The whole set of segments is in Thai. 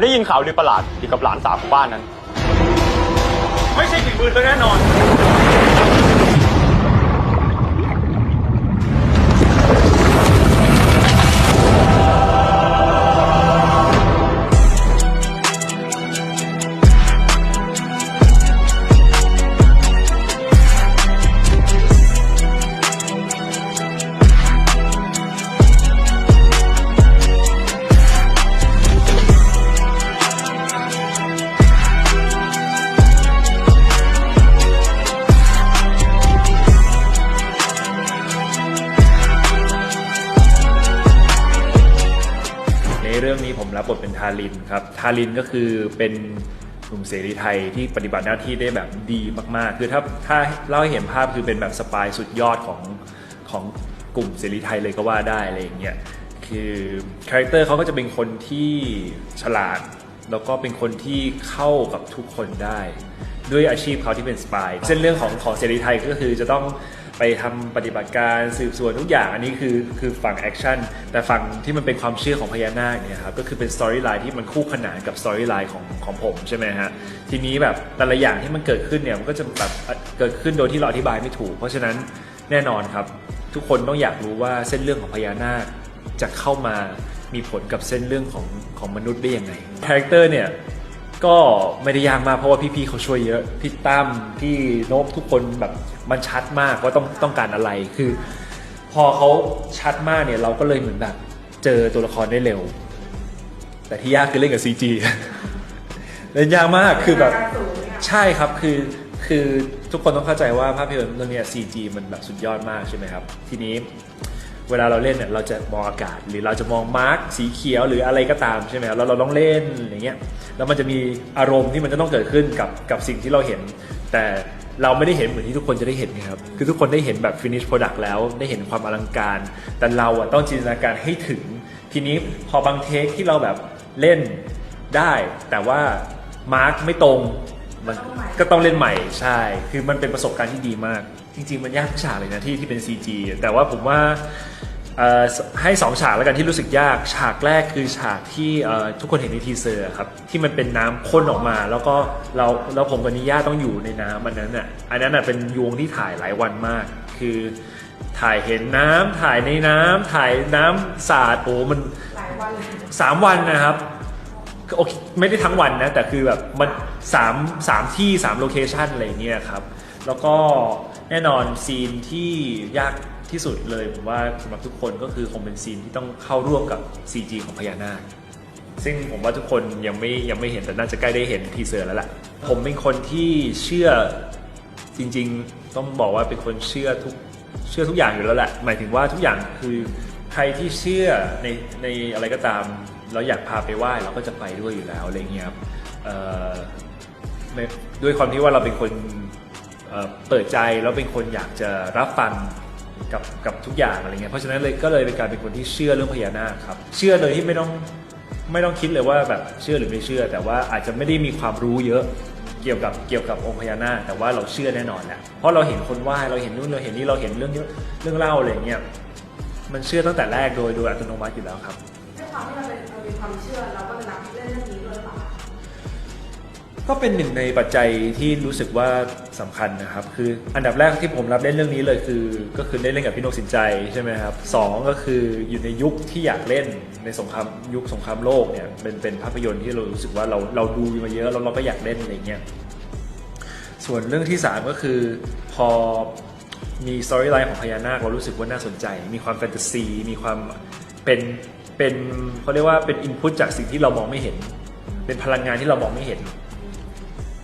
ได้ยินข่าวลือประหลาดเกี่ยวกับหลานสาวของบ้านนั้น ไม่ใช่ฝีมือเธอแน่นอน รับบทเป็นทารินครับ ทารินก็คือเป็นหนุ่มเสรีไทยที่ปฏิบัติหน้าที่ได้แบบดีมาก ๆ คือถ้าถ้าเล่าให้เห็นภาพคือเป็นแบบสปายสุดยอดของของกลุ่มเสรีไทยเลยก็ว่าได้อะไรอย่างเงี้ย คือคาแรคเตอร์เขาก็จะเป็นคนที่ฉลาด แล้วก็เป็นคนที่เข้ากับทุกคนได้ ด้วยอาชีพเขาที่เป็นสปายเส้นเรื่องของของเสรีไทยก็คือจะต้องไปทำปฏิบัติการสืบสวนทุกอย่างอันนี้คือคือฝั่งแอคชั่นแต่ฝั่งที่มันเป็นความเชื่อของพญานาคเนี่ยครับก็คือเป็นสตอรี่ไลน์ที่มันคู่ขนานกับสตอรี่ไลน์ของของผมใช่ไหมฮะทีนี้แบบแต่ละอย่างที่มันเกิดขึ้นเนี่ยมันก็จะแบบเกิดขึ้นโดยที่เราอธิบายไม่ถูก เพราะฉะนั้นแน่นอนครับ ทุกคนต้องอยากรู้ว่าเส้นเรื่องของพญานาคจะเข้ามามีผลกับเส้นเรื่องของของมนุษย์ได้ยังไงคาแรคเตอร์เนี่ย ก็ไม่ได้ยากมากเพราะว่าพี่ๆเขาช่วยเยอะ พี่ตั้มพี่โนบทุกคนแบบมันชัดมากว่าต้องต้องการอะไรคือ พอเขาชัดมากเนี่ยเราก็เลยเหมือนแบบเจอตัวละครได้เร็ว แต่ที่ยากคือเล่นกับ CG เล่นยากมากคือแบบใช่ครับคือคือทุกคนต้องเข้าใจว่าภาพยนตร์เรื่องเนี้ย CG มันแบบสุดยอดมากใช่ไหมครับ ทีนี้ เวลาเราเล่นเนี่ยเราจะมองอากาศ หรือเราจะมองมาร์กสีเขียวหรืออะไรก็ตามใช่ไหมครับแล้วเราต้องเล่นอย่างเงี้ยแล้วมันจะมีอารมณ์ที่มันจะต้องเกิดขึ้นกับกับสิ่งที่เราเห็น แต่เราไม่ได้เห็นเหมือนที่ทุกคนจะได้เห็นนะครับ คือทุกคนได้เห็นแบบ finish product แล้วได้เห็นความอลังการ แต่เราอะต้องจินตนาการให้ถึง ทีนี้พอบางเทคที่เราแบบเล่นได้ แต่ว่ามาร์กไม่ตรงมันก็ต้องเล่นใหม่ใช่ คือมันเป็นประสบการณ์ที่ดีมาก จริง ๆ มันยากทุกฉากเลยนะที่ที่เป็น CG แต่ว่าผมว่าเอ่อ ให้สองฉากแล้วกันที่รู้สึกยาก ฉากแรกคือฉากที่ทุกคนเห็นในทีเซอร์ครับที่มันเป็นน้ำข้นออกมา แล้วก็เราแล้วผมกับนิย่าต้องอยู่ในน้ำอันนั้นอะอันนั้นอะเป็นยวงที่ถ่ายหลายวันมาก คือถ่ายเห็นน้ำถ่ายในน้ำถ่ายน้ำสาดโอ้มันสามวันนะครับโอเคไม่ได้ทั้งวันนะแต่คือแบบมันสามสามที่สามโลเคชันอะไรเงี้ยครับแล้วก็แน่นอนซีนที่ยาก ที่สุดเลยผมว่าสำหรับทุกคนก็คือคงเป็นซีนที่ต้องเข้าร่วมกับ CG ของพญานาคซึ่งผมว่าทุกคนยังไม่ยังไม่เห็นแต่น่าจะใกล้ได้เห็นทีเซอร์แล้วแหละผมเป็นคนที่เชื่อจริงๆ ต้องบอกว่าเป็นคนเชื่อทุกเชื่อทุกอย่างอยู่แล้วแหละ หมายถึงว่าทุกอย่างคือใครที่เชื่อในในอะไรก็ตามเราอยากพาไปไหว้เราก็จะไปด้วยอยู่แล้วอะไรเงี้ยครับด้วยความที่ว่าเราเป็นคนเเปิดใจแล้วเป็นคนอยากจะรับฟัง กับกับทุกอย่างอะไรเงี้ยเพราะฉะนั้นเลยก็เลยเป็นการเป็นคนที่เชื่อเรื่องพญานาคครับ เชื่อเลยที่ไม่ต้องไม่ต้องคิดเลยว่าแบบเชื่อหรือไม่เชื่อ แต่ว่าอาจจะไม่ได้มีความรู้เยอะเกี่ยวกับเกี่ยวกับองค์พญานาคแต่ว่าเราเชื่อแน่นอนแหละเพราะเราเห็นคนไหว้เราเห็นนู่นเราเห็นนี่เราเห็นเรื่องเยอะเรื่องเล่าอะไรเงี้ยมันเชื่อตั้งแต่แรกโดยโดยอัตโนมัติอยู่แล้วครับด้วยความที่เราเป็นเรามีความเชื่อเราก็เลยรับเล่น ก็เป็นหนึ่งในปัจจัยที่รู้สึกว่าสำคัญนะครับ คืออันดับแรกที่ผมรับเล่นเรื่องนี้เลยคือ ก็คือได้เล่นกับพี่นกสินใจใช่ไหมครับสองก็คืออยู่ในยุคที่อยากเล่นในสงครามยุคสงครามโลกเนี่ยเป็นเป็นภาพยนตร์ที่เรารู้สึกว่าเราเราดูมาเยอะแล้วเราก็อยากเล่นอะไรเงี้ยส่วนเรื่องที่สามก็คือพอมีสตอรี่ไลน์ของพญานาคเรารู้สึกว่าน่าสนใจ มีความแฟนตาซีมีความเป็นเป็นเขาเรียกว่าเป็นอินพุตจากสิ่งที่เรามองไม่เห็น เป็นพลังงานที่เรามองไม่เห็น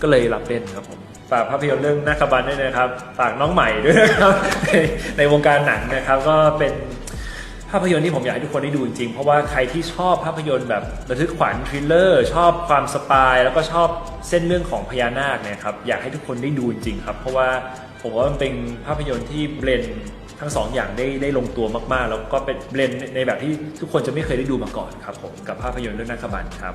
ก็เลยรับเล่นครับผมฝากภาพยนตร์เรื่องนาคบันด้วยนะครับ ฝากน้องใหม่ด้วยนะครับในในวงการหนังนะครับก็เป็นภาพยนตร์ที่ผมอยากให้ทุกคนได้ดูจริงๆ เพราะว่าใครที่ชอบภาพยนตร์แบบระทึกขวัญทริลเลอร์ ชอบความสปาย แล้วก็ชอบเส้นเรื่องของพญานาคเนี่ยครับอยากให้ทุกคนได้ดูจริงๆครับเพราะว่าผมว่ามันเป็นภาพยนตร์ที่เบลนทั้งสองอย่างได้ได้ลงตัวมากๆ แล้วก็เป็นเบลนในแบบที่ทุกคนจะไม่เคยได้ดูมาก่อนครับผมกับภาพยนตร์เรื่องนาคบันครับ